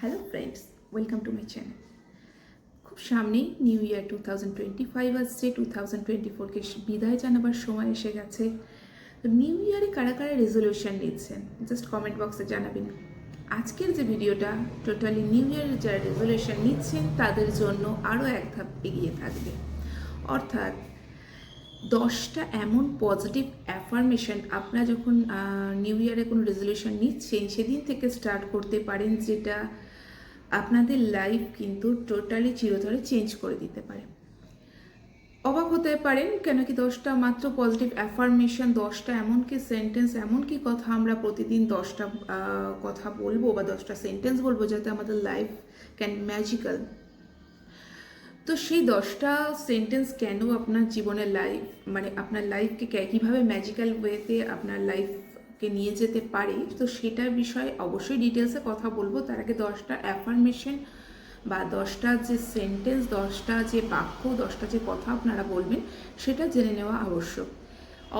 Hello friends welcome to my channel খুব সামনেই new year two thousand twenty five আসছে two thousand twenty ফোরকে বিদায় জানাবার সময় এসে গেছে। তো নিউ ইয়ারে কারা কারা রেজলিউশন নিচ্ছেন? জাস্ট কমেন্ট বক্সে জানাবেন। আজকের যে ভিডিওটা টোটালি নিউ ইয়ারের যারা রেজলিউশন নিচ্ছেন, তাদের জন্য আরও এক ধাপ এগিয়ে থাকবে। অর্থাৎ, দশটা এমন পজিটিভ অ্যাফার্মেশন আপনারা যখন নিউ ইয়ারে কোনো রেজলিউশন নিচ্ছেন, সেদিন থেকে স্টার্ট করতে পারেন যেটা আপনাদের লাইফ কিন্তু টোটালি চিরতরে চেঞ্জ করে দিতে পারে। অবাক হতে পারেন কেন কি দশটা মাত্র পজিটিভ অ্যাফার্মেশন দশটা এমন কি সেন্টেন্স এমন কি কথা আমরা প্রতিদিন দশটা কথা বলব বা দশটা সেন্টেন্স বলব যাতে আমাদের লাইফ ক্যান ম্যাজিক্যাল তো সেই দশটা সেন্টেন্স কেন আপনার জীবনের লাইফ মানে আপনার লাইফকে কীভাবে ম্যাজিক্যাল ওয়েতে আপনার লাইফকে নিয়ে যেতে পারে, তো সেটার বিষয়ে অবশ্যই ডিটেলসে কথা বলব। তার আগে দশটা অ্যাফার্মেশন বা দশটা যে সেন্টেন্স দশটা যে বাক্য, দশটা যে কথা আপনারা বলবেন, সেটা জেনে নেওয়া আবশ্যক।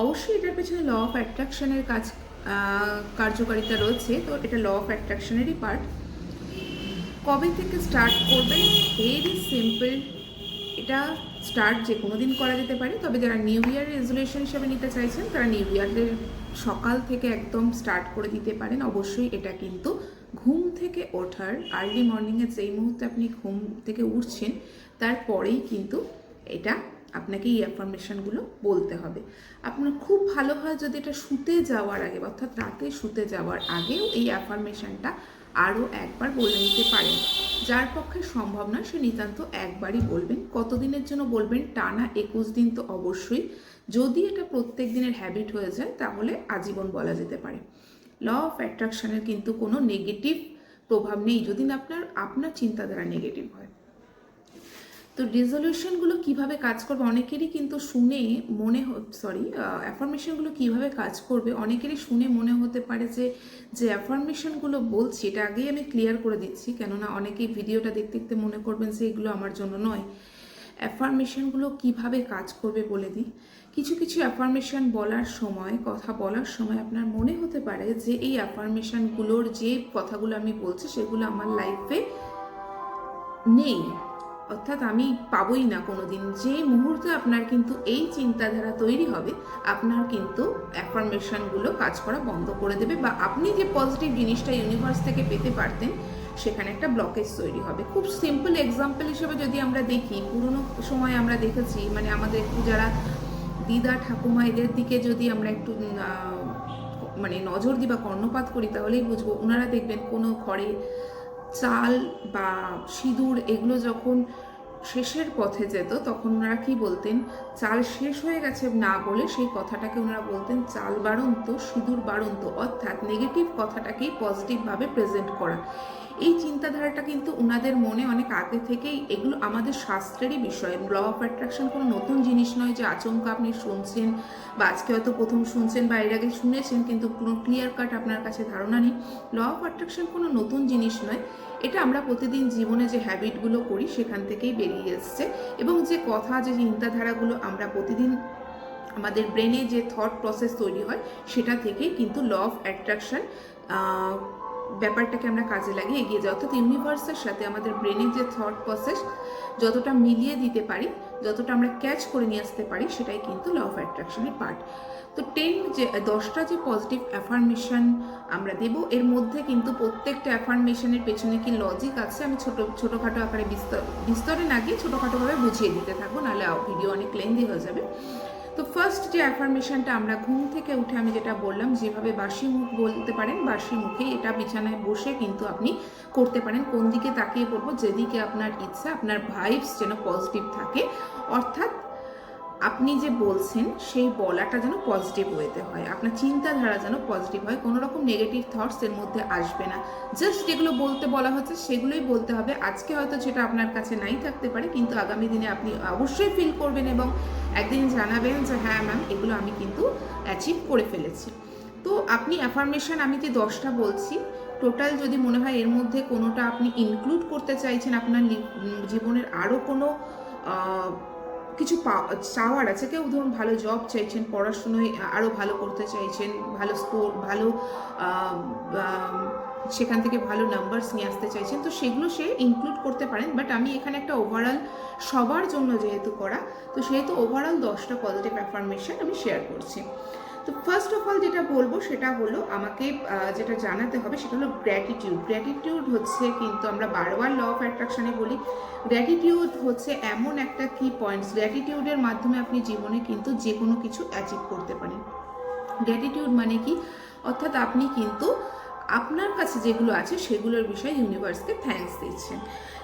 অবশ্যই এটার পেছনে ল অফ অ্যাট্রাকশনের কাজ কার্যকারিতা রয়েছে, তো এটা ল অফ অ্যাট্রাকশনেরই পার্ট কবে থেকে স্টার্ট করবেন? ভেরি সিম্পল এটা স্টার্ট যে কোনো দিন করা যেতে পারে, তবে যারা নিউ ইয়ার রেজলিউশন হিসেবে নিতে চাইছেন, তারা নিউ ইয়ারের সকাল থেকে একদম স্টার্ট করে দিতে পারেন। অবশ্যই এটা কিন্তু ঘুম থেকে ওঠার আর্লি মর্নিংয়ে যেই মুহূর্তে আপনি ঘুম থেকে উঠছেন, তারপরেই কিন্তু এটা আপনাকে এই অ্যাফার্মেশনগুলো বলতে হবে। আপনার খুব ভালো হয় যদি এটা শুতে যাওয়ার আগে অর্থাৎ রাতে শুতে যাওয়ার আগেও এই অ্যাফার্মেশনটা আরও একবার বলে নিতে পারেন। যার পক্ষে সম্ভব না, সে নিতান্ত একবারই বলবেন। কতদিনের জন্য বলবেন টানা একুশ দিন তো অবশ্যই। যদি এটা প্রত্যেক দিনের হ্যাবিট হয়ে যায়, তাহলে আজীবন বলা যেতে পারে। ল অফ অ্যাট্রাকশানের কিন্তু কোনো নেগেটিভ প্রভাব নেই। যদি না আপনার আপনার চিন্তাধারা নেগেটিভ হয়। তো রেজলিউশনগুলো কীভাবে কাজ করবে? অনেকেরই কিন্তু শুনে মনে সরি অ্যাফার্মেশনগুলো কীভাবে কাজ করবে? অনেকেরই শুনে মনে হতে পারে যে যে অ্যাফার্মেশনগুলো বলছি, এটা আগেই আমি ক্লিয়ার করে দিচ্ছি। কেননা অনেকেই ভিডিওটা দেখতে দেখতে মনে করবেন যে, এগুলো আমার জন্য নয়। অ্যাফার্মেশনগুলো কীভাবে কাজ করবে বলে দিই। কিছু কিছু অ্যাফার্মেশন বলার সময়, কথা বলার সময় আপনার মনে হতে পারে যে, এই অ্যাফার্মেশনগুলোর যে কথাগুলো আমি বলছি, সেগুলো আমার লাইফে নেই। অর্থাৎ আমি পাবই না কোনোদিন। যে মুহূর্তে আপনার কিন্তু এই চিন্তাধারা তৈরি হবে, আপনার কিন্তু অ্যাফার্মেশনগুলো কাজ করা বন্ধ করে দেবে বা আপনি যে পজিটিভ জিনিসটা ইউনিভার্স থেকে পেতে পারতেন, সেখানে একটা ব্লকেজ তৈরি হবে। খুব সিম্পল এক্সাম্পল হিসেবে যদি আমরা দেখি, পুরোনো সময় আমরা দেখেছি মানে আমাদের একটু যারা দিদা, ঠাকুমা, এদের দিকে যদি আমরা একটু মানে নজর দিই বা কর্ণপাত করি, তাহলেই বুঝব। ওনারা দেখবেন কোনো ঘরে চাল বা সিঁদুর এগুলো যখন শেষের পথে যেত, তখন ওনারা কি বলতেন? চাল শেষ হয়ে গেছে না বলে সেই কথাটাকে ওনারা বলতেন চাল বাড়ন্ত, সিঁদুর বাড়ন্ত। অর্থাৎ নেগেটিভ কথাটাকেই পজিটিভভাবে প্রেজেন্ট করা। এই চিন্তাধারাটা কিন্তু ওনাদের মনে অনেক আগে থেকেই এগুলো আমাদের শাস্ত্রেরই বিষয়। ল অফ অ্যাট্রাকশন কোনো নতুন জিনিস নয় যে আচমকা আপনি শুনছেন বা আজকে হয়তো প্রথম শুনছেন বা এর আগে শুনেছেন কিন্তু কোনো ক্লিয়ার কাট আপনার কাছে ধারণা নেই। ল অফ অ্যাট্রাকশন কোনো নতুন জিনিস নয়। এটা আমরা প্রতিদিন জীবনে যে হ্যাবিটগুলো করি সেখান থেকেই বেরিয়ে এসছে। এবং যে কথা, যে চিন্তাধারাগুলো আমরা প্রতিদিন আমাদের ব্রেনে যে থট প্রসেস তৈরি হয় সেটা থেকেই কিন্তু ল অফ অ্যাট্রাকশন ব্যাপারটাকে আমরা কাজে লাগিয়ে এগিয়ে যাই। অর্থাৎ ইউনিভার্সের সাথে আমাদের ব্রেনের যে থট প্রসেস যতটা মিলিয়ে দিতে পারি, যতটা আমরা ক্যাচ করে নিয়ে আসতে পারি, সেটাই কিন্তু ল অফ অ্যাট্রাকশনের পার্ট তো টেন যে, দশটা যে পজিটিভ অ্যাফার্মেশন আমরা দেব, এর মধ্যে কিন্তু প্রত্যেকটা অ্যাফার্মেশনের পেছনে কি লজিক আছে, আমি ছোটো, ছোটোখাটো আকারে বিস্তর, বিস্তরে না গিয়ে ছোটোখাটোভাবে বুঝিয়ে দিতে থাকব, নাহলে ভিডিও অনেক লেন্দি হয়ে যাবে। তো ফার্স্ট যে অ্যাফার্মেশনটা আমরা ঘুম থেকে উঠে আমি যেটা বললাম, যেভাবে বাসি মুখ বলতে পারেন, বাসি মুখে এটা বিছানায় বসে কিন্তু আপনি করতে পারেন। কোন দিকে তাকিয়ে পড়ব? যেদিকে আপনার ইচ্ছা, আপনার ভাইবস যেন পজিটিভ থাকে। অর্থাৎ আপনি যে বলছেন, সেই বলাটা যেন পজিটিভ ওয়েতে হয়। আপনার চিন্তাধারা যেন পজিটিভ হয়। কোনো রকম নেগেটিভ থটস এর মধ্যে আসবে না। জাস্ট যেগুলো বলতে বলা হচ্ছে, সেগুলোই বলতে হবে। আজকে হয়তো সেটা আপনার কাছে নাই থাকতে পারে, কিন্তু আগামী দিনে আপনি অবশ্যই ফিল করবেন এবং একদিন জানাবেন যে হ্যাঁ ম্যাম এগুলো আমি কিন্তু অ্যাচিভ করে ফেলেছি। তো আপনি অ্যাফার্মেশন আমি যে দশটা বলছি টোটাল যদি মনে হয় এর মধ্যে কোনোটা আপনি ইনক্লুড করতে চাইছেন, আপনার জীবনের আরও কোনো কিছু চাওয়ার আছে। কেউ ধরুন ভালো জব চাইছেন, পড়াশুনোয় আরও ভালো করতে চাইছেন, ভালো স্কোর ভালো সেখান থেকে ভালো নাম্বারস নিয়ে আসতে চাইছেন, তো সেগুলো সে ইনক্লুড করতে পারেন। বাট আমি এখানে একটা ওভারঅল সবার জন্য যেহেতু করা, তো সেহেতু ওভারঅল দশটা পজিটিভ অ্যাফার্মেশন আমি শেয়ার করছি। তো ফার্স্ট অফ অল যেটা বলব সেটা হলো আমাকে যেটা জানাতে হবে সেটা হলো গ্র্যাটিটিউড গ্র্যাটিটিউড হচ্ছে কিন্তু আমরা বারবার ল অফ অ্যাট্রাকশানে বলি গ্র্যাটিটিউড হচ্ছে এমন একটা কি পয়েন্টস গ্র্যাটিটিউডের মাধ্যমে আপনি জীবনে কিন্তু যে কোনো কিছু অ্যাচিভ করতে পারেন। গ্র্যাটিটিউড মানে কি? অর্থাৎ আপনি কিন্তু আপনার কাছে যেগুলো আছে সেগুলোর বিষয়ে ইউনিভার্সকে থ্যাঙ্কস দিচ্ছেন।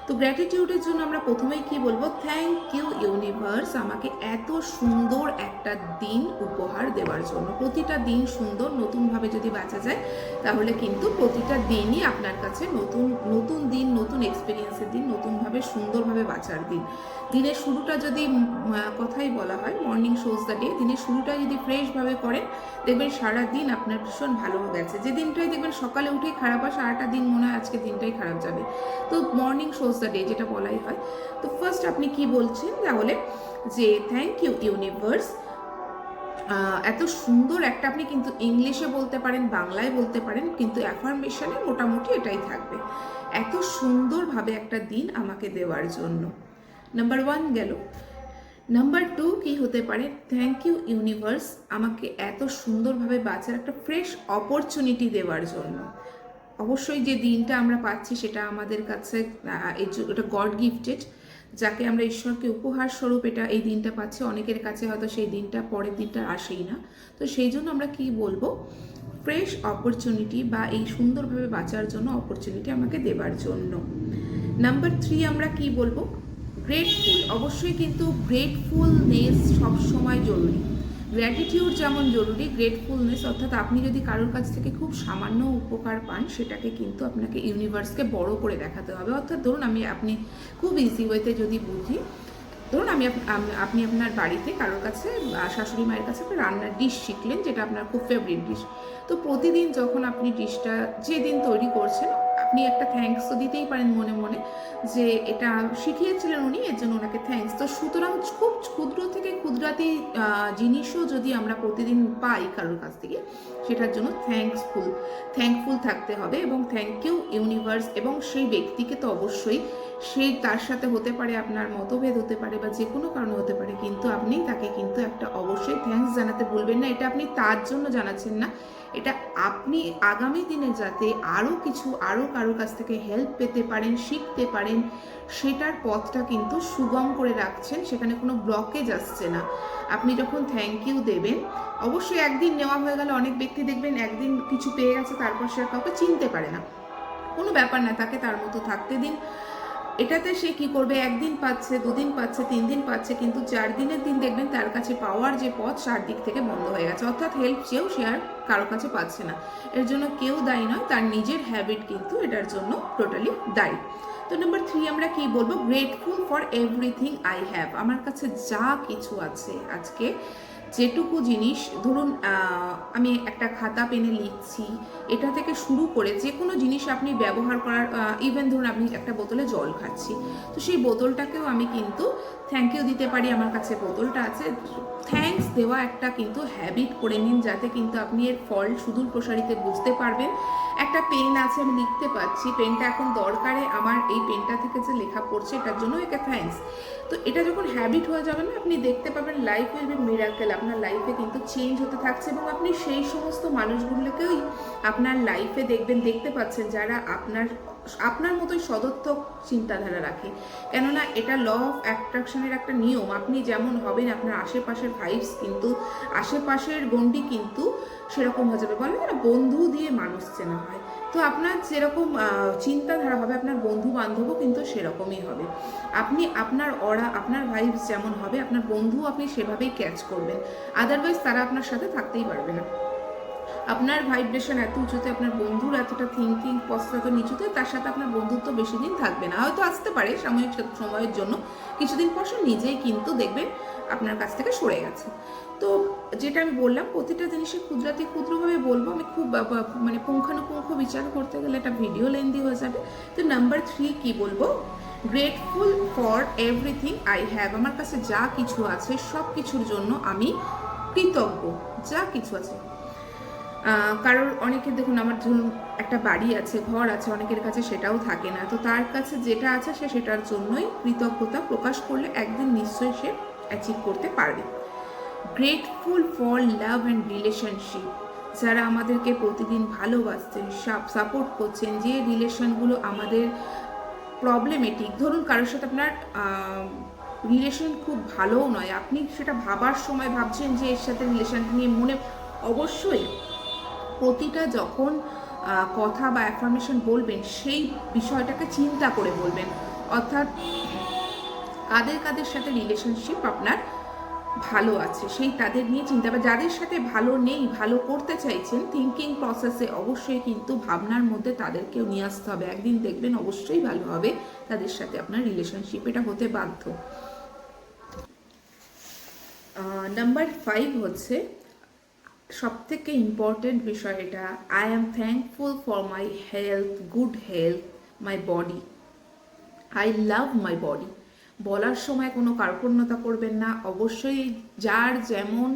তো গ্র্যাটিটিউডের জন্য আমরা প্রথমেই কি বলব? থ্যাংক ইউ ইউনিভার্স আমাকে এত সুন্দর একটা দিন উপহার দেওয়ার জন্য। প্রতিটা দিন সুন্দর, নতুনভাবে যদি বাঁচা যায়, তাহলে কিন্তু প্রতিটা দিনই আপনার কাছে নতুন নতুন দিন, নতুন এক্সপিরিয়েন্সের দিন, নতুনভাবে, সুন্দরভাবে বাঁচার দিন। দিনের শুরুটা যদি কথাই বলা হয় মর্নিং শোজ দ্য ডে দিনের শুরুটা যদি ফ্রেশভাবে করেন দেখবেন সারা দিন আপনার ভীষণ ভালো হয়ে গেছে। যে দিনটাই দেখবেন সকালে উঠেই খারাপ হয়, সারাটা দিন মনে হয় আজকে দিনটাই খারাপ যাবে। তো মর্নিং শোজ দ্য ডে যেটা বলাই হয়। তো ফার্স্ট আপনি কি বলছেন তাহলে? যে থ্যাংক ইউ ইউনিভার্স এত সুন্দর একটা আপনি কিন্তু ইংলিশে বলতে পারেন, বাংলায় বলতে পারেন, কিন্তু অ্যাফার্মেশনে মোটামুটি এটাই থাকবে। এত সুন্দরভাবে একটা দিন আমাকে দেওয়ার জন্য। নাম্বার ওয়ান গেল। নাম্বার টু কি হতে পারে? থ্যাংক ইউ ইউনিভার্স আমাকে এত সুন্দরভাবে বাঁচার একটা ফ্রেশ অপরচুনিটি দেওয়ার জন্য। অবশ্যই যে দিনটা আমরা পাচ্ছি সেটা আমাদের কাছে এটা গড গিফটেড যাকে আমরা ঈশ্বরকে উপহার স্বরূপ এটা এই দিনটা পাচ্ছি। অনেকের কাছে হয়তো সেই দিনটা, পরের দিনটা আসেই না। তো সেই জন্য আমরা কি বলব? ফ্রেশ অপরচুনিটি বা এই সুন্দরভাবে বাঁচার জন্য অপরচুনিটি আমাকে দেবার জন্য। নাম্বার থ্রি আমরা কি বলব? গ্রেটফুল অবশ্যই কিন্তু গ্রেটফুলনেস সবসময় জরুরি। গ্র্যাটিটিউড যেমন জরুরি গ্রেটফুলনেস অর্থাৎ আপনি যদি কারোর কাছ থেকে খুব সামান্য উপকার পান, সেটাকে কিন্তু আপনাকে ইউনিভার্সকে বড় করে দেখাতে হবে। অর্থাৎ ধরুন আমি আপনি খুব ইজি ওয়েতে যদি বুঝি, ধরুন আমি আপ- আপনি আপনার বাড়িতে কারোর কাছে শাশুড়ি মায়ের কাছে একটা রান্নার ডিশ শিখলেন, যেটা আপনার খুব ফেভারিট ডিশ তো প্রতিদিন যখন আপনি ডিশটা যেদিন তৈরি করছেন আপনি একটা থ্যাঙ্কস তো দিতেই পারেন মনে মনে যে এটা শিখিয়েছিলেন উনি, এর জন্য ওনাকে থ্যাঙ্কস তো সুতরাং খুব ক্ষুদ্র থেকে ক্ষুদ্রাতি জিনিসও যদি আমরা প্রতিদিন পাই কারোর কাছ থেকে, সেটার জন্য থ্যাঙ্কসফুল থ্যাঙ্কফুল থাকতে হবে এবং থ্যাংক ইউ ইউনিভার্স এবং সেই ব্যক্তিকে তো অবশ্যই সেই তার সাথে হতে পারে, আপনার মতভেদ হতে পারে বা যে কোনো কারণে হতে পারে, কিন্তু আপনি তাকে কিন্তু একটা অবশ্যই থ্যাঙ্কস জানাতে ভুলবেন না। এটা আপনি তার জন্য জানাচ্ছেন না এটা আপনি আগামী দিনে যাতে আরও কিছু আরও কারোর কাছ থেকে হেল্প পেতে পারেন, শিখতে পারেন, সেটার পথটা কিন্তু সুগম করে রাখছেন, সেখানে কোনো ব্লকেজ আসছে না। আপনি যখন থ্যাংক ইউ দেবেন, অবশ্যই একদিন নেওয়া হয়ে গেলে অনেক ব্যক্তি দেখবেন একদিন কিছু পেয়ে গেছে, তারপর সে কাউকে চিনতে পারে না। কোনো ব্যাপার না, তাকে তার মতো থাকতে দিন। এটাতে সে কি করবে? একদিন পাচ্ছে, দুদিন পাচ্ছে তিন দিন পাচ্ছে, কিন্তু চার দিনের দিন দেখবেন তার কাছে পাওয়ার যে পথ চারদিক থেকে বন্ধ হয়ে গেছে। অর্থাৎ হেল্প চেয়েও সে আর কারও কাছে পাচ্ছে না। এর জন্য কেউ দায়ী নয়, তার নিজের হ্যাবিট কিন্তু এটার জন্য টোটালি দায়ী। তো নাম্বার থ্রি আমরা কি বলব? Grateful for everything I have আমার কাছে যা কিছু আছে আজকে যেটুকু জিনিস, ধরুন আমি একটা খাতা পেনে লিখছি, এটা থেকে শুরু করে যে কোনো জিনিস আপনি ব্যবহার করার ইভেন ধরুন আপনি একটা বোতলে জল খাচ্ছি, তো সেই বোতলটাকেও আমি কিন্তু থ্যাংক ইউ দিতে পারি, আমার কাছে বোতলটা আছে থ্যাঙ্কস দেওয়া একটা কিন্তু হ্যাবিট করে নিন, যাতে কিন্তু আপনি এর ফল সুদূর প্রসারিতে বুঝতে পারবেন। একটা পেন আছে, আমি লিখতে পারছি পেনটা এখন দরকারে, আমার এই পেনটা থেকে যে লেখা পড়ছে, এটার জন্য একে থ্যাঙ্কস তো এটা যখন হ্যাবিট হয়ে যাবে না, আপনি দেখতে পাবেন লাইফ উইল বি মিরাকেল আপনার লাইফে কিন্তু চেঞ্জ হতে থাকছে এবং আপনি সেই সমস্ত মানুষগুলোকেই আপনার লাইফে দেখবেন, দেখতে পাচ্ছেন যারা আপনার আপনার মতোই সদর্থক চিন্তাধারা রাখে। কেননা এটা ল অফ অ্যাট্রাকশনের একটা নিয়ম। আপনি যেমন হবেন, আপনার আশেপাশের ভাইবস কিন্তু, আশেপাশের গন্ডি কিন্তু সেরকম হয়ে যাবে। বলে না, বন্ধু দিয়ে মানুষ চেনা হয়। তো আপনার যেরকম চিন্তাধারা হবে, আপনার বন্ধু বান্ধবও কিন্তু সেরকমই হবে। আপনি, আপনার অরা, আপনার ভাইবস যেমন হবে, আপনার বন্ধু আপনি সেভাবেই ক্যাচ করবেন। আদারওয়াইজ তারা আপনার সাথে থাকতেই পারবে না। আপনার ভাইব্রেশন এত উঁচুতে, আপনার বন্ধুর এতটা থিঙ্কিং পস্তা এত নিচুতে, তার সাথে আপনার বন্ধুত্ব বেশি দিন থাকবে না। হয়তো আসতে পারে সাময়িক সময়ের জন্য। কিছুদিন পর সে নিজেই কিন্তু দেখবেন আপনার কাছ থেকে সরে গেছে। তো যেটা আমি বললাম, প্রতিটা জিনিসই ক্ষুদ্রাতি ক্ষুদ্রভাবে বলব, আমি খুব মানে পুঙ্খানুপুঙ্খ বিচার করতে গেলে একটা ভিডিও লেন্দি হয়ে যাবে। তো নাম্বার থ্রি কি বলব? Grateful for everything I have আমার কাছে যা কিছু আছে, সব কিছুর জন্য আমি কৃতজ্ঞ। যা কিছু আছে। কারোর অনেকের দেখুন, আমার ধরুন একটা বাড়ি আছে, ঘর আছে, অনেকের কাছে সেটাও থাকে না। তো তার কাছে যেটা আছে, সে সেটার জন্যই কৃতজ্ঞতা প্রকাশ করলে একদিন নিশ্চয়ই সে অ্যাচিভ করতে পারবে। Grateful for love and relationship যারা আমাদেরকে প্রতিদিন ভালোবাসছেন সাপোর্ট করছেন, যে রিলেশনগুলো আমাদের প্রবলেমেটিক ধরুন কারোর সাথে আপনার রিলেশন খুব ভালোও নয়, আপনি সেটা ভাবার সময় ভাবছেন যে এর সাথে রিলেশন নিয়ে মনে, অবশ্যই প্রতিটা যখন কথা বা অ্যাফার্মেশন বলবেন, সেই বিষয়টাকে চিন্তা করে বলবেন। অর্থাৎ, কাদের কাদের সাথে রিলেশনশিপ আপনার ভালো আছে, সেই তাদের নিয়ে চিন্তা। বা যাদের সাথে ভালো নেই, ভালো করতে চাইছেন থিঙ্কিং প্রসেসে অবশ্যই কিন্তু ভাবনার মধ্যে তাদেরকেও নিয়ে আসতে হবে। একদিন দেখবেন অবশ্যই ভালো হবে তাদের সাথে আপনার রিলেশনশিপ এটা হতে বাধ্য। নাম্বার ফাইভ হচ্ছে সব থেকে ইম্পর্টেন্ট বিষয় এটা I am thankful for my health good health my body I love my body বলার সময় কোনো কার্পণ্যতা করবেন না। অবশ্যই যার যেমন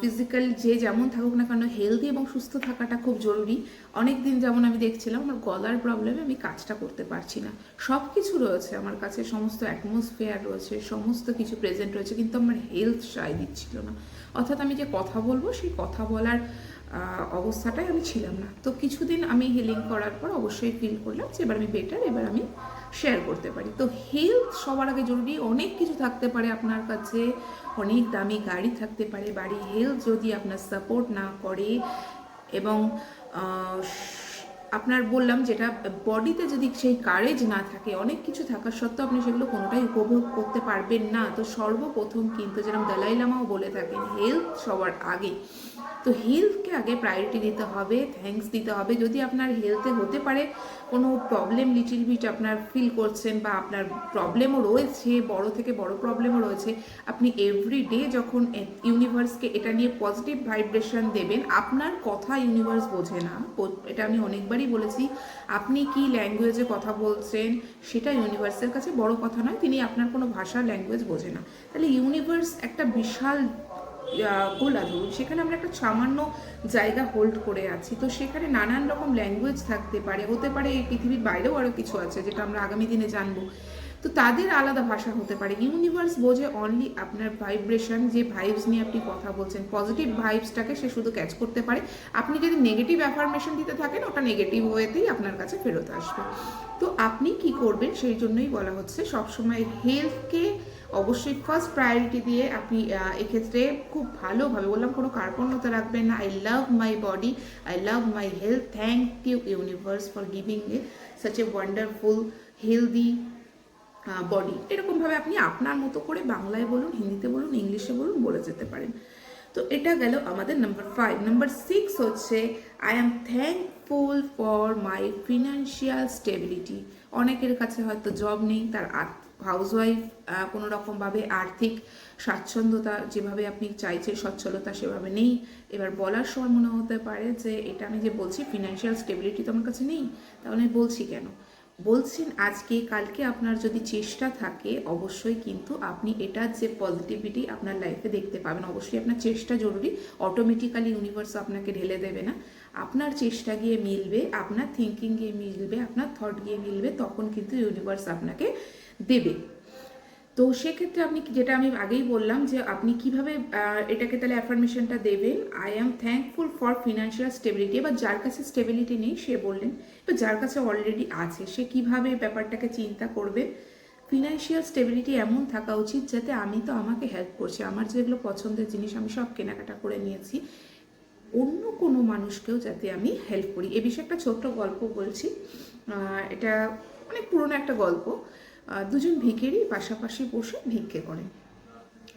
ফিজিক্যাল যে যেমন থাকুক না কেন হেলদি এবং সুস্থ থাকাটা খুব জরুরি। অনেক দিন যেমন আমি দেখছিলাম আমার গলার প্রবলেমে আমি কাজটা করতে পারছি না। সব কিছু রয়েছে আমার কাছে, সমস্ত অ্যাটমসফিয়ার রয়েছে, সমস্ত কিছু প্রেজেন্ট রয়েছে, কিন্তু আমার হেলথ সায় দিচ্ছিল না। অর্থাৎ আমি যে কথা বলব, সেই কথা বলার অবস্থাটাই আমি ছিলাম না। তো কিছুদিন আমি হিলিং করার পর অবশ্যই ফিল করলাম যে এবার আমি বেটার এবার আমি শেয়ার করতে পারি। তো হেলথ সবার আগে জরুরি, অনেক কিছু থাকতে পারে আপনার কাছে, অনেক দামি গাড়ি থাকতে পারে, বাড়ি হেলথ যদি আপনার সাপোর্ট না করে এবং আপনার বললাম যেটা বডিতে যদি সেই কারেজ না থাকে, অনেক কিছু থাকা সত্ত্বেও আপনি সেগুলো কোনোটাই উপভোগ করতে পারবেন না। তো সর্বপ্রথম কিন্তু যেরকম দালাই লামাও বলে থাকেন হেলথ সবার আগে। তো হেলথকে আগে প্রায়োরিটি দিতে হবে থ্যাঙ্কস দিতে হবে। যদি আপনার হেলথে হতে পারে, কোনো প্রবলেম লিটিল বিট আপনার ফিল করছেন বা আপনার প্রবলেমও রয়েছে, বড় থেকে বড় প্রবলেমও রয়েছে, আপনি এভরি ডে যখন ইউনিভার্সকে এটা নিয়ে পজিটিভ ভাইব্রেশন দেবেন, আপনার কথা ইউনিভার্স বোঝে না। এটা আমি অনেকবারই বলেছি, আপনি কি ল্যাঙ্গুয়েজে কথা বলছেন, সেটা ইউনিভার্সের কাছে বড় কথা নয়, তিনি আপনার কোনো ভাষা ল্যাঙ্গুয়েজ বোঝে না। তাহলে ইউনিভার্স একটা বিশাল গোলা ধরুন, সেখানে আমরা একটা সামান্য জায়গা হোল্ড করে আছি। তো সেখানে নানান রকম ল্যাঙ্গুয়েজ থাকতে পারে, হতে পারে এই পৃথিবীর বাইরেও আরও কিছু আছে যেটা আমরা আগামী দিনে জানব। তো তাদের আলাদা ভাষা হতে পারে। ইউনিভার্স বোঝে অনলি আপনার ভাইব্রেশন যে ভাইবস নিয়ে আপনি কথা বলছেন। পজিটিভ ভাইবসটাকে সে শুধু ক্যাচ করতে পারে। আপনি যদি নেগেটিভ অ্যাফার্মেশন দিতে থাকেন, ওটা নেগেটিভ ওয়েতেই আপনার কাছে ফেরত আসবে। তো আপনি কি করবেন? সেই জন্যই বলা হচ্ছে সবসময় হেলথকে অবশ্যই ফার্স্ট প্রায়োরিটি দিয়ে আপনি এক্ষেত্রে খুব ভালোভাবে বললাম, কোনো কার্পণ্যতা রাখবেন না। I love my body I love my health thank you universe for giving a such a wonderful healthy body এরকমভাবে আপনি আপনার মতো করে বাংলায় বলুন, হিন্দিতে বলুন, ইংলিশে বলুন, বলে যেতে পারেন। তো এটা গেল আমাদের নাম্বার ফাইভ নাম্বার সিক্স হচ্ছে I am thankful for my financial stability অনেকের কাছে হয়তো জব নেই, তার হাউসওয়াইফ কোনো রকমভাবে আর্থিক স্বাচ্ছন্দ্যতা যেভাবে আপনি চাইছেন, সচ্ছলতা সেভাবে নেই। এবার বলার সময় মনে হতে পারে যে, এটা আমি যে বলছি ফিনান্সিয়াল স্টেবিলিটি তো আমার কাছে নেই, তাহলে বলছি কেন? বলছেন আজকে, কালকে আপনার যদি চেষ্টা থাকে, অবশ্যই কিন্তু আপনি এটার যে পজিটিভিটি আপনার লাইফে দেখতে পাবেন, অবশ্যই আপনার চেষ্টা জরুরি। অটোমেটিক্যালি ইউনিভার্স আপনাকে ঢেলে দেবে না। আপনার চেষ্টা গিয়ে মিলবে, আপনার থিঙ্কিং গিয়ে মিলবে, আপনার থট গিয়ে মিলবে, তখন কিন্তু ইউনিভার্স আপনাকে দেবে। তো সেক্ষেত্রে আপনি যেটা আমি আগেই বললাম যে আপনি কীভাবে এটাকে তাহলে অ্যাফার্মেশনটা দেবেন। I am thankful for financial stability এবার যার কাছে স্টেবিলিটি নেই, সে বললেন, এবার যার কাছে অলরেডি আছে, সে কীভাবে ব্যাপারটাকে চিন্তা করবে? ফিনান্সিয়াল স্টেবিলিটি এমন থাকা উচিত যাতে আমি তো আমাকে হেল্প করছি। আমার যেগুলো পছন্দের জিনিস আমি সব কেনাকাটা করে নিয়েছি। অন্য কোনো মানুষকেও যাতে আমি হেল্প করি। এ বিষয়ে একটা ছোট্ট গল্প বলছি। এটা অনেক পুরনো একটা গল্প। দুজন ভিখারি পাশাপাশি বসে ভিক্ষে করেন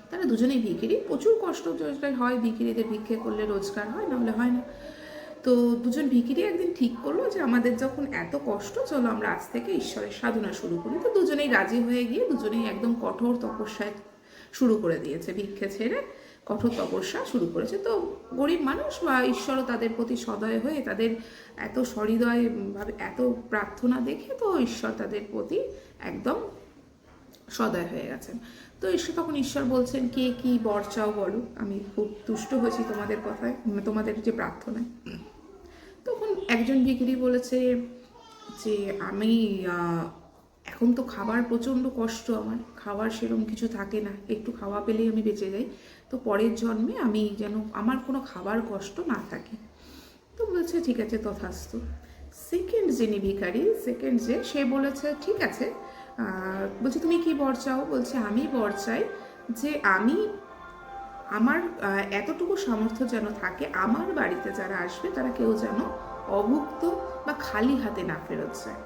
তারা দুজনেই ভিখিরি। প্রচুর কষ্ট রোজগার হয়, ভিখিরিদের ভিক্ষে করলে রোজগার হয়, নাহলে হয় না। তো দুজন ভিখিরি একদিন ঠিক করল যে, আমাদের যখন এত কষ্ট, চলো আমরা আজ থেকে ঈশ্বরের সাধনা শুরু করি। তো দুজনেই রাজি হয়ে গিয়ে দুজনেই একদম কঠোর তপস্যায় শুরু করে দিয়েছে, ভিক্ষে ছেড়ে কঠোর তপস্যা শুরু করেছে। তো গরিব মানুষ বা ঈশ্বরও তাদের প্রতি সদয় হয়ে তাদের এত সহৃদয় ভাবে এত প্রার্থনা দেখে তো ঈশ্বর তাদের প্রতি একদম সদয় হয়ে গেছেন। তো এসে তখন ঈশ্বর বলছেন, কে কি বর চাও বলো? আমি খুব তুষ্ট হয়েছি তোমাদের কথায় মানে তোমাদের যে প্রার্থনায়। তখন একজন ভিখিরি বলেছে যে, আমি এখন তো খাবার প্রচণ্ড কষ্ট আমার, খাবার সেরকম কিছু থাকে না, একটু খাওয়া পেলেই আমি বেঁচে যাই। তো পরের জন্মে আমি যেন আমার কোনো খাবার কষ্ট না থাকে। তো বলেছে, ঠিক আছে, তথাস্তু। সেকেন্ড যিনি ভিখারি, সেকেন্ড যে, সে বলেছে, ঠিক আছে বলছে, তুমি কি বর চাও? বলছে, আমি বর চাই যে আমি, আমার এতটুকু সামর্থ্য যেন থাকে, আমার বাড়িতে যারা আসবে, তারা কেউ যেন অভুক্ত বা খালি হাতে না ফেরত যায়।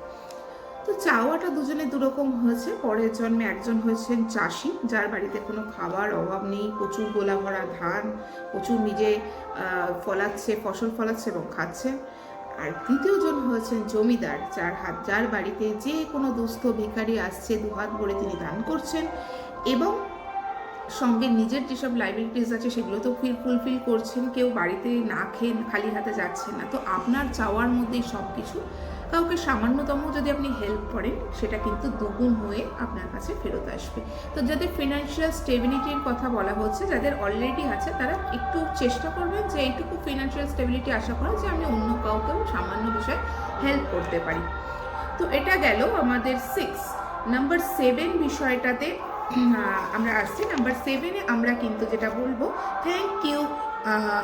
তো চাওয়াটা দুজনে দুরকম হয়েছে। পরের জন্মে একজন হয়েছেন চাষি, যার বাড়িতে কোনো খাবার অভাব নেই, প্রচুর গোলা ভরা ধান, প্রচুর নিজে ফলাচ্ছে, ফসল ফলাচ্ছে এবং খাচ্ছে। আর তৃতীয়জন হয়েছেন জমিদার, যার হাত, যার বাড়িতে যে কোনো দুস্থ ভিখারি আসছে, দুহাত ভরে তিনি দান করছেন এবং সঙ্গে নিজের যেসব লাইবিলিটিস আছে সেগুলো তো ফিল ফুলফিল করছেন। কেউ বাড়িতে না খেয়ে, খালি হাতে যাচ্ছেন না। তো আপনার চাওয়ার মধ্যেই সব কিছু কাউকে সামান্যতম যদি আপনি হেল্প করেন, সেটা কিন্তু দ্বিগুণ হয়ে আপনার কাছে ফেরত আসবে। তো যাদের ফিনান্সিয়াল স্টেবিলিটির কথা বলা হচ্ছে, যাদের অলরেডি আছে, তারা একটু চেষ্টা করবেন যে এইটুকু ফিনান্সিয়াল স্টেবিলিটি আশা করা যে আমি অন্য কাউকেও সামান্য বিষয়ে হেল্প করতে পারি। তো এটা গেল আমাদের সিক্স নাম্বার সেভেন বিষয়টাতে আমরা আসছি। নাম্বার সেভেনে আমরা কিন্তু যেটা বলব thank you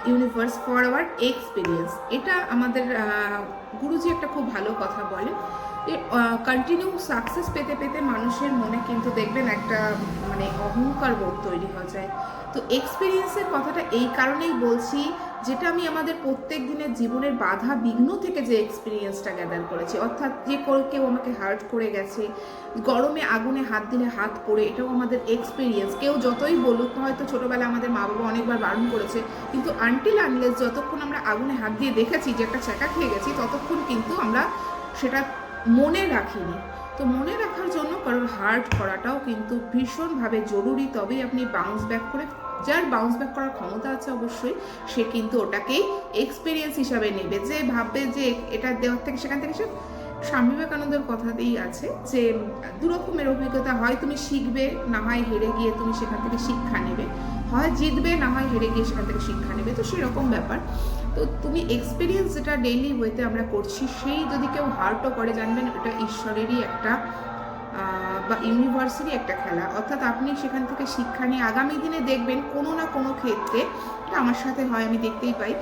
universe for our experience এটা আমাদের গুরুজি একটা খুব ভালো কথা বলেন যে কন্টিনিউ সাকসেস পেতে পেতে মানুষের মনে কিন্তু দেখবেন একটা মানে অহংকার বোধ তৈরি হয়ে যায়। তো এক্সপিরিয়েন্সের কথাটা এই কারণেই বলছি, যেটা আমি আমাদের প্রত্যেক দিনের জীবনের বাধা বিঘ্ন থেকে যে এক্সপিরিয়েন্সটা গ্যাদার করেছি, অর্থাৎ যে কেউ- আমাকে হার্ট করে গেছে, গরমে আগুনে হাত দিলে হাত পড়ে, এটাও আমাদের এক্সপিরিয়েন্স কেউ যতই বলুক হয়তো ছোটোবেলায় আমাদের মা বাবা অনেকবার বারণ করেছে, কিন্তু আনটিল আনলেস যতক্ষণ আমরা আগুনে হাত দিয়ে দেখেছি যে একটা চেকা খেয়ে গেছি, ততক্ষণ কিন্তু আমরা সেটা মনে রাখিনি। তো মনে রাখার জন্য কারোর হার্ট করাটাও কিন্তু ভীষণভাবে জরুরি। তবেই আপনি বাউন্স ব্যাক করে, যার বাউন্স ব্যাক করার ক্ষমতা আছে অবশ্যই, সে কিন্তু ওটাকেই এক্সপিরিয়েন্স হিসাবে নেবে। যে ভাববে যে এটা দেওয়ার থেকে সেখান থেকে সে স্বামী বিবেকানন্দের কথাতেই আছে যে দু রকমের অভিজ্ঞতা হয় তুমি শিখবে, না হয় হেরে গিয়ে তুমি সেখান থেকে শিক্ষা নেবে। হয় জিতবে, না হয় হেরে গিয়ে সেখান থেকে শিক্ষা নেবে। তো সেরকম ব্যাপার। তো তুমি এক্সপিরিয়েন্স যেটা ডেইলি ওয়েতে আমরা করছি, সেই যদি কেউ হার্টও করে, জানবেন ওটা ঈশ্বরেরই একটা বা ইউনিভার্সেরই একটা খেলা। অর্থাৎ আপনি সেখান থেকে শিক্ষা নিয়ে আগামী দিনে দেখবেন কোনো না কোনো ক্ষেত্রে, এটা আমার সাথে হয়, আমি দেখতেই পাই।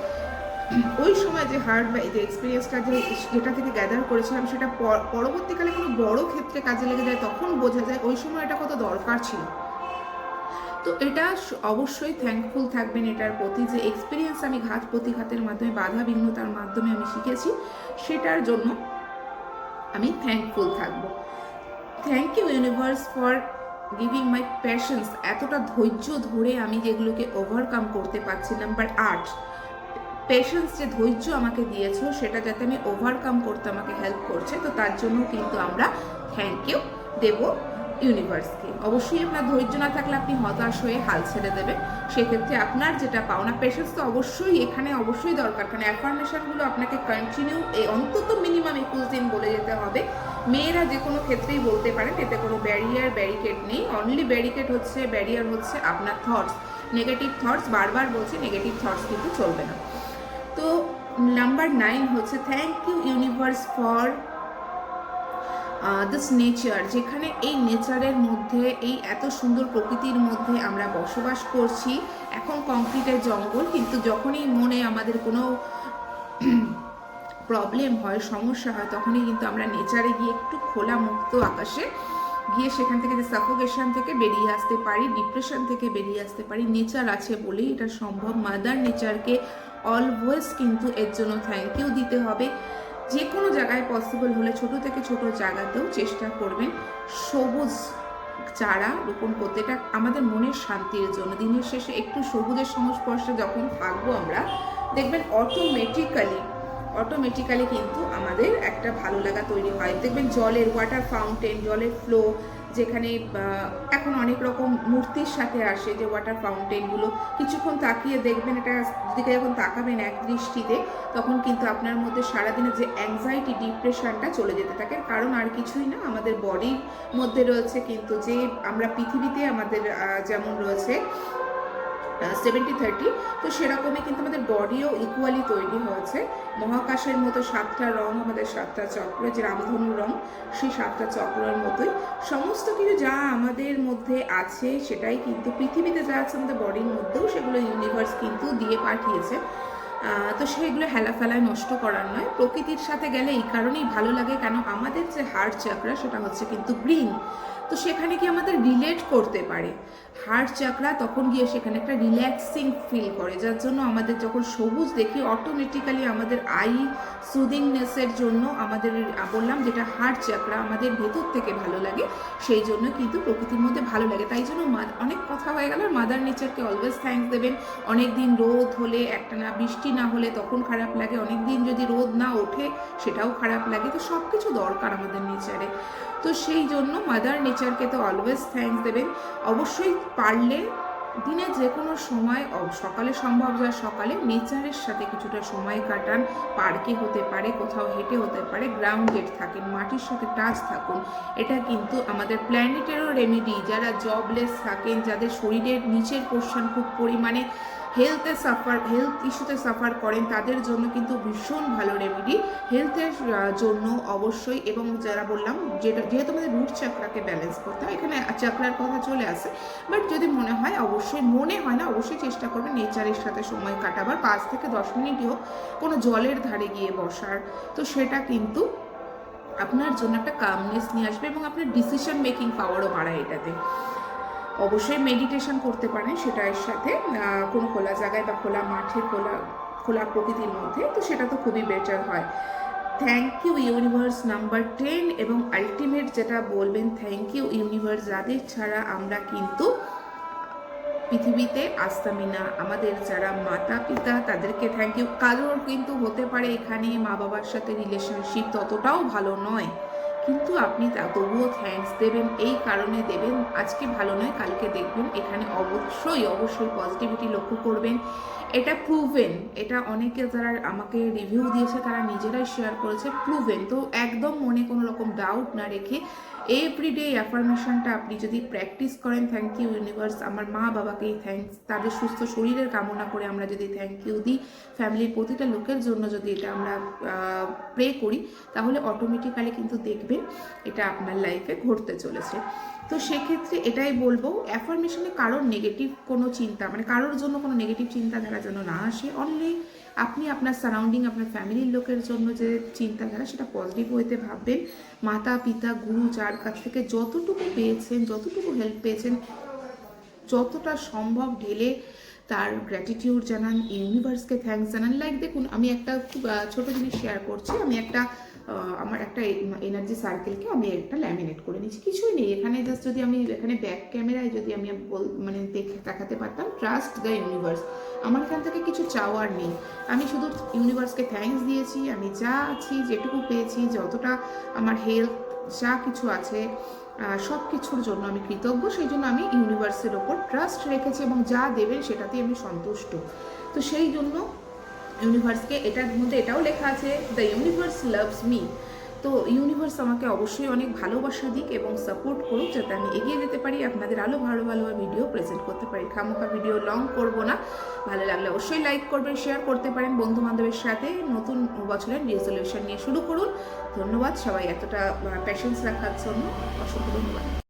ওই সময় যে হার্ট বা যে এক্সপিরিয়েন্সটা যে যেটা থেকে গ্যাদার করেছিলাম, সেটা পর- পরবর্তীকালে কোনো বড় ক্ষেত্রে কাজে লেগে যায়, তখন বোঝা যায় ওই সময় এটা কত দরকার ছিল। তো এটা অবশ্যই থ্যাঙ্কফুল থাকবেন এটার প্রতি যে এক্সপিরিয়েন্স আমি ঘাত প্রতিঘাতের মাধ্যমে বাধা বিঘ্নতার মাধ্যমে আমি শিখেছি, সেটার জন্য আমি থ্যাঙ্কফুল থাকব। Thank you universe for giving my passions এতটা ধৈর্য ধরে আমি যেগুলোকে ওভারকাম করতে পারছি নাম্বার আট পেশেন্স যে ধৈর্য আমাকে দিয়েছ, সেটা যাতে আমি ওভারকাম করতে আমাকে হেল্প করছে, তো তার জন্য কিন্তু আমরা থ্যাংক ইউ দেব। ইউনিভার্সকে অবশ্যই আপনার ধৈর্য না থাকলে আপনি হতাশ হয়ে হাল ছেড়ে দেবেন। সেক্ষেত্রে আপনার যেটা পাওনা পেশেন্স তো অবশ্যই এখানে অবশ্যই দরকার। কারণ অ্যাফার্মেশনগুলো আপনাকে কন্টিনিউ এই অন্তত মিনিমাম একুশ দিন বলে যেতে হবে। মেয়েরা যে কোনো ক্ষেত্রেই বলতে পারেন, এতে কোনো ব্যারিয়ার ব্যারিকেড নেই। অনলি ব্যারিকেড হচ্ছে ব্যারিয়ার হচ্ছে আপনার থটস নেগেটিভ থটস বারবার বলছি নেগেটিভ থটস কিন্তু চলবে না। তো নাম্বার নাইন হচ্ছে thank you universe for this nature যেখানে এই নেচারের মধ্যে, এই এত সুন্দর প্রকৃতির মধ্যে আমরা বসবাস করছি, এখন কংক্রিটের জঙ্গল, কিন্তু যখনই মনে আমাদের কোনো প্রবলেম হয়, সমস্যা হয়, তখনই কিন্তু আমরা নেচারে গিয়ে একটু খোলা মুক্ত আকাশে গিয়ে সেখান থেকে যে সাফোকেশন থেকে বেরিয়ে আসতে পারি ডিপ্রেশন থেকে বেরিয়ে আসতে পারি নেচার আছে বলেই এটা সম্ভব। মাদার নেচারকে অলওয়েজ কিন্তু এর জন্য থ্যাংক ইউ দিতে হবে। যে কোনো জায়গায় পসিবল হলে ছোট থেকে ছোট জায়গাতেও চেষ্টা করবেন। সবুজ চারা রোপণ করতে। এটা আমাদের মনের শান্তির জন্য। দিনের শেষে একটু সবুজের সংস্পর্শে যখন থাকব আমরা, দেখবেন অটোমেটিক্যালি অটোমেটিক্যালি কিন্তু আমাদের একটা ভালো লাগা তৈরি হয়। দেখবেন জলের ওয়াটার ফাউন্টেন জলের ফ্লো যেখানে এখন অনেক রকম মূর্তির সাথে আসে যে ওয়াটার ফাউন্টেনগুলো কিছুক্ষণ তাকিয়ে দেখবেন, এটা দিকে যখন তাকাবেন এক দৃষ্টিতে, তখন কিন্তু আপনার মধ্যে সারাদিনে যে অ্যাংজাইটি ডিপ্রেশনটা চলে যেতে থাকে। কারণ আর কিছুই না, আমাদের বডির মধ্যে রয়েছে কিন্তু যে আমরা পৃথিবীতে আমাদের যেমন রয়েছে সেভেন্টি থার্টি তো সেরকমই কিন্তু আমাদের বডিও ইকুয়ালি তৈরি হয়েছে। মহাকাশের মতো সাতটা রং, আমাদের সাতটা চক্র, যে রামধনু রং, সেই সাতটা চক্রের মতোই। সমস্ত কিছু যা আমাদের মধ্যে আছে, সেটাই কিন্তু পৃথিবীতে যা আছে আমাদের বডির মধ্যেও সেগুলো ইউনিভার্স কিন্তু দিয়ে পাঠিয়েছে। তো সেগুলো হেলাফেলায় নষ্ট করার নয়। প্রকৃতির সাথে গেলে এই কারণেই ভালো লাগে, কেন আমাদের যে হার্ট চাকরা সেটা হচ্ছে কিন্তু গ্রিন তো সেখানে কি আমাদের রিলেট করতে পারে। হার্ট চাকরা তখন গিয়ে সেখানে একটা রিল্যাক্সিং ফিল করে, যার জন্য আমাদের যখন সবুজ দেখি অটোমেটিক্যালি আমাদের আই সুদিংনেসের জন্য আমাদের বললাম যেটা হার্ট চাকরা আমাদের ভেতর থেকে ভালো লাগে, সেই জন্য কিন্তু প্রকৃতির মধ্যে ভালো লাগে। তাই জন্য অনেক কথা হয়ে গেল। মাদার নেচারকে অলওয়েজ থ্যাঙ্কস দেবেন। অনেক দিন রোদ হলে একটা না, বৃষ্টি না হলে তখন খারাপ লাগে। অনেক দিন যদি রোদ না ওঠে, সেটাও খারাপ লাগে। তো সব কিছু দরকার আমাদের নেচারে তো সেই জন্য মাদার নেচারকে তো অলওয়েজ থ্যাঙ্কস দেবেন। অবশ্যই পারলে দিনে যে কোনো সময় সকালে সম্ভব যায় সকালে নেচারের সাথে কিছুটা সময় কাটান। পার্কে হতে পারে, কোথাও হেঁটে হতে পারে গ্রাউন্ডেড থাকেন, মাটির সাথে টাচ থাকুন। এটা কিন্তু আমাদের প্ল্যানেটেরও রেমেডি যারা জবলেস থাকেন, যাদের শরীরের নিচের পোর্শন খুব পরিমাণে হেলথে সাফার হেলথ ইস্যুতে সাফার করেন, তাদের জন্য কিন্তু ভীষণ ভালো রেমেডি হেলথের জন্য অবশ্যই এবং যারা বললাম যেটা, যেহেতু আমাদের রুট চাকরাকে ব্যালেন্স করতে হয়, এখানে চাকরার কথা চলে আসে। বাট যদি মনে হয়, অবশ্যই মনে হয় না, অবশ্যই চেষ্টা করবেন নেচারের সাথে সময় কাটাবার। পাঁচ থেকে দশ মিনিটই হোক, কোনো জলের ধারে গিয়ে বসার। তো সেটা কিন্তু আপনার জন্য একটা কামনেস নিয়ে আসবে এবং আপনার ডিসিশন মেকিং পাওয়ারও বাড়ায় এটাতে। অবশ্যই মেডিটেশন করতে পারেন, সেটা এর সাথে কোনো খোলা জায়গায় বা খোলা মাঠে, খোলা খোলা প্রকৃতির মধ্যে, তো সেটা তো খুবই বেটার হয়। Thank you universe number ten এবং আলটিমেট যেটা বলবেন থ্যাংক ইউ ইউনিভার্স যাদের ছাড়া আমরা কিন্তু পৃথিবীতে আসতামই না আমাদের যারা মাতা পিতা তাদেরকে থ্যাংক ইউ কারোর কিন্তু হতে পারে এখানে মা বাবার সাথে রিলেশনশিপ ততটাও ভালো নয়। কিন্তু আপনি তা তবুও থ্যাংকস দেবেন, এই কারণে দেবেন। আজকে ভালো নয়, কালকে দেখবেন। এখানে অবশ্যই অবশ্যই পজিটিভিটি লক্ষ্য করবেন। এটা প্রুভেন এটা অনেকে যারা আমাকে রিভিউ দিয়েছে, তারা নিজেরাই শেয়ার করেছে প্রুভেন তো একদম মনে কোনো রকম ডাউট না রেখে এভরিডে অ্যাফার্মেশনটা আপনি যদি প্র্যাকটিস করেন থ্যাংক ইউ ইউনিভার্স আমার মা বাবাকেই থ্যাঙ্কস তাদের সুস্থ শরীরের কামনা করে আমরা যদি থ্যাংক ইউ দিই ফ্যামিলির প্রতিটা লোকের জন্য যদি এটা আমরা প্রে করি, তাহলে অটোমেটিক্যালি কিন্তু দেখবেন এটা আপনার লাইফে ঘটতে চলেছে। তো সেক্ষেত্রে এটাই বলব অ্যাফার্মেশনে কারোর নেগেটিভ কোনো চিন্তা মানে কারোর জন্য কোনো নেগেটিভ চিন্তাধারা যেন না আসে অনলি আপনি আপনার সারাউন্ডিং আপনার ফ্যামিলির লোকের জন্য যে চিন্তাধারা, সেটা পজিটিভ হইতে ভাববেন। মাতা, পিতা, গুরু যার কাছ থেকে যতটুকু পেয়েছেন, যতটুকু হেল্প পেয়েছেন, যতটা সম্ভব ঢেলে তার গ্র্যাটিটিউড জানান ইউনিভার্সকে থ্যাংকস জানান। লাইক দেখুন, আমি একটা খুব ছোটো জিনিস শেয়ার করছি। আমি একটা আমার একটা এনার্জি সার্কেলকে আমি একটা ল্যামিনেট করে নিচ্ছি কিছুই নেই। এখানে জাস্ট যদি আমি, এখানে ব্যাক ক্যামেরায় যদি আমি বল মানে দেখে, দেখাতে পারতাম ট্রাস্ট দ্য ইউনিভার্স আমার এখান থেকে কিছু চাওয়ার নেই। আমি শুধু ইউনিভার্সকে থ্যাঙ্কস দিয়েছি। আমি যা আছি, যেটুকু পেয়েছি, যতটা আমার হেলথ যা কিছু আছে সব কিছুর জন্য আমি কৃতজ্ঞ। সেই জন্য আমি ইউনিভার্সের ওপর ট্রাস্ট রেখেছি এবং যা দেবেন সেটাতেই আমি সন্তুষ্ট। তো সেই জন্য ইউনিভার্সকে, এটার মধ্যে এটাও লেখা আছে দ্য ইউনিভার্স লাভস মি তো ইউনিভার্স আমাকে অবশ্যই অনেক ভালোবাসা দিক এবং সাপোর্ট করুক যাতে আমি এগিয়ে যেতে পারি, আপনাদের আরও ভালো ভালো ভিডিও প্রেজেন্ট করতে পারি। খামোখা ভিডিও লং করব না। ভালো লাগলে অবশ্যই লাইক করবেন শেয়ার করতে পারেন বন্ধু বান্ধবের সাথে। নতুন বছরের রেজলিউশন নিয়ে শুরু করুন। ধন্যবাদ সবাই এতটা প্যাশেন্স রাখার জন্য। অসংখ্য ধন্যবাদ।